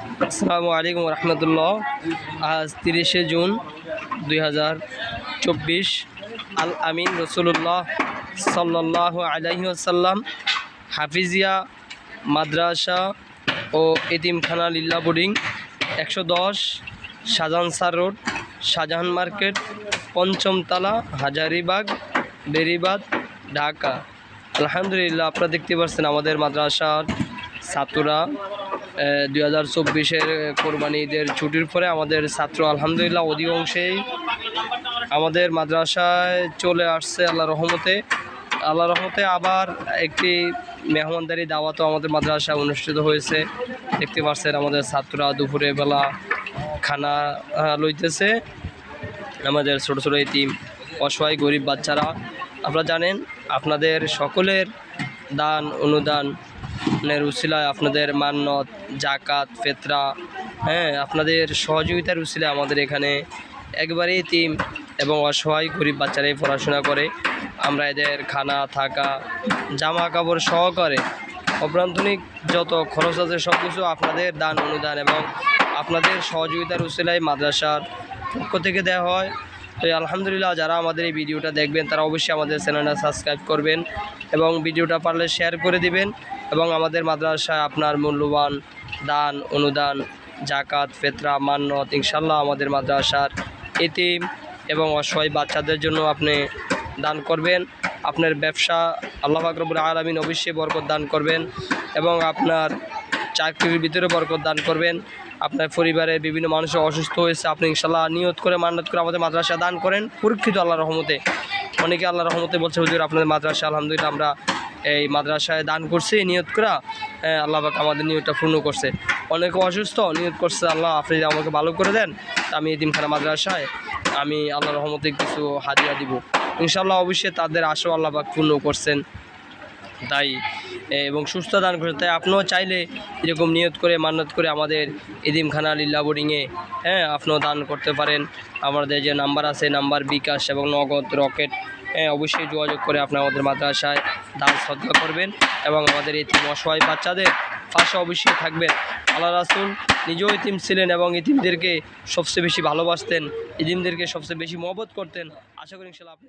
আসসালামু আলাইকুম রহমতুল্লাহ। আজ তিরিশে জুন দুই হাজার চব্বিশ। আল আমিন রসুল্লাহ সাল্লাহ আলহিসাল্লাম হাফিজিয়া মাদ্রাসা ও এতিমখানা লিল্লা বোর্ডিং একশো দশ শাহজাহান সার রোড, শাহজাহান মার্কেট, পঞ্চমতলা, হাজারিবাগ, বেরিবাদ, ঢাকা। আলহামদুলিল্লাহ, আপনারা দেখতে পাচ্ছেন আমাদের মাদ্রাসার ছাত্ররা দুই হাজার চব্বিশের কোরবানি ঈদের ছুটির পরে আমাদের ছাত্র, আলহামদুলিল্লাহ, অধিকাংশেই আমাদের মাদ্রাসায় চলে আসছে আল্লাহ রহমতে। আল্লাহ রহমতে আবার একটি মেহমানদারি দাওয়াতও আমাদের মাদ্রাসায় অনুষ্ঠিত হয়েছে। দেখতে পাচ্ছেন আমাদের ছাত্ররা দুপুরে বেলা খানা লইতেছে। আমাদের ছোটো ছোটো এতিম অসহায়, গরিব বাচ্চারা, আপনারা জানেন, আপনাদের সকলের দান অনুদানের উসিলায় আপনাদের মান্নত জাকাত, ফেতরা হ্যাঁ আপনাদের সহযোগিতার উসিলায় আমাদের এখানে একবারেই এতিম এবং অসহায় গরিব বাচ্চারাই পড়াশোনা করে। আমরা এদের খানা, থাকা জামা কাপড় সহকারে অভ্যন্তরীণ যত খরচ আছে সব কিছু আপনাদের দান, অনুদান এবং আপনাদের সহযোগিতার উসিলায় মাদ্রাসার পক্ষ থেকে দেওয়া হয়। তো আলহামদুলিল্লাহ যারা আমাদের এই ভিডিওটা দেখবেন তারা অবশ্যই আমাদের চ্যানেলটা সাবস্ক্রাইব করবেন এবং ভিডিওটা পারলে শেয়ার করে দিবেন। এবং আমাদের মাদ্রাসায় আপনার মূল্যবান দান, অনুদান, জাকাত, ফেতরা, মান্নত ইনশাল্লাহ আমাদের মাদ্রাসার এতিম এবং অসহায় বাচ্চাদের জন্য আপনি দান করবেন। আপনার ব্যবসা আল্লাহ ফাকরবুল আলমিন অবশ্যই বরকত দান করবেন এবং আপনার চাকরির ভিতরে বরকত দান করবেন। আপনার পরিবারের বিভিন্ন মানুষ অসুস্থ হয়েছে, আপনি ইনশাল্লাহ নিয়ত করে, মান্নত করে আমাদের মাদ্রাসা দান করেন। পরীক্ষিত আল্লাহ রহমতে। অনেকে আল্লাহ রহমতে বলছে, হুজুর, আপনাদের মাদ্রাসা আলহামদুলিল্লাহ আমরা এই মাদ্রাসায় দান করছি, নিয়ত করা। আল্লাহ পাক আমাদের নিয়তটা পূর্ণ করছে। অনেকে অসুস্থ, নিয়ত করছে আল্লাহ আপনি আমাকে ভালো করে দেন। আমি এদিনখানা মাদ্রাসায়, আমি আল্লাহ রহমতে কিছু হাদিয়া দিব। ইনশাল্লাহ অবশ্যই তাদের আশা আল্লাহ পাক পূর্ণ করছেন। তাই এবং সুস্থ দান করছেন তাই আপনিও চাইলে এরকম নিয়ত করে, মান্নত করে আমাদের ইদিমখানা লিল্লা বোর্ডিংয়ে হ্যাঁ আপনিও দান করতে পারেন। আমাদের যে নাম্বার আছে, নাম্বার বিকাশ এবং নগদ রকেট হ্যাঁ অবশ্যই যোগাযোগ করে আপনি আমাদের মাদ্রাসায় দান শ্রদ্ধা করবেন এবং আমাদের ইতিম অসহায় বাচ্চাদের পাশে অবশ্যই থাকবেন। আল্লাহ রাসুল নিজেও ইতিম ছিলেন এবং ইতিমদেরকে সবচেয়ে বেশি ভালোবাসতেন ইতিমদেরকে সবচেয়ে বেশি মহব্বত করতেন। আশা করি ইনশাল্লাহ আপনি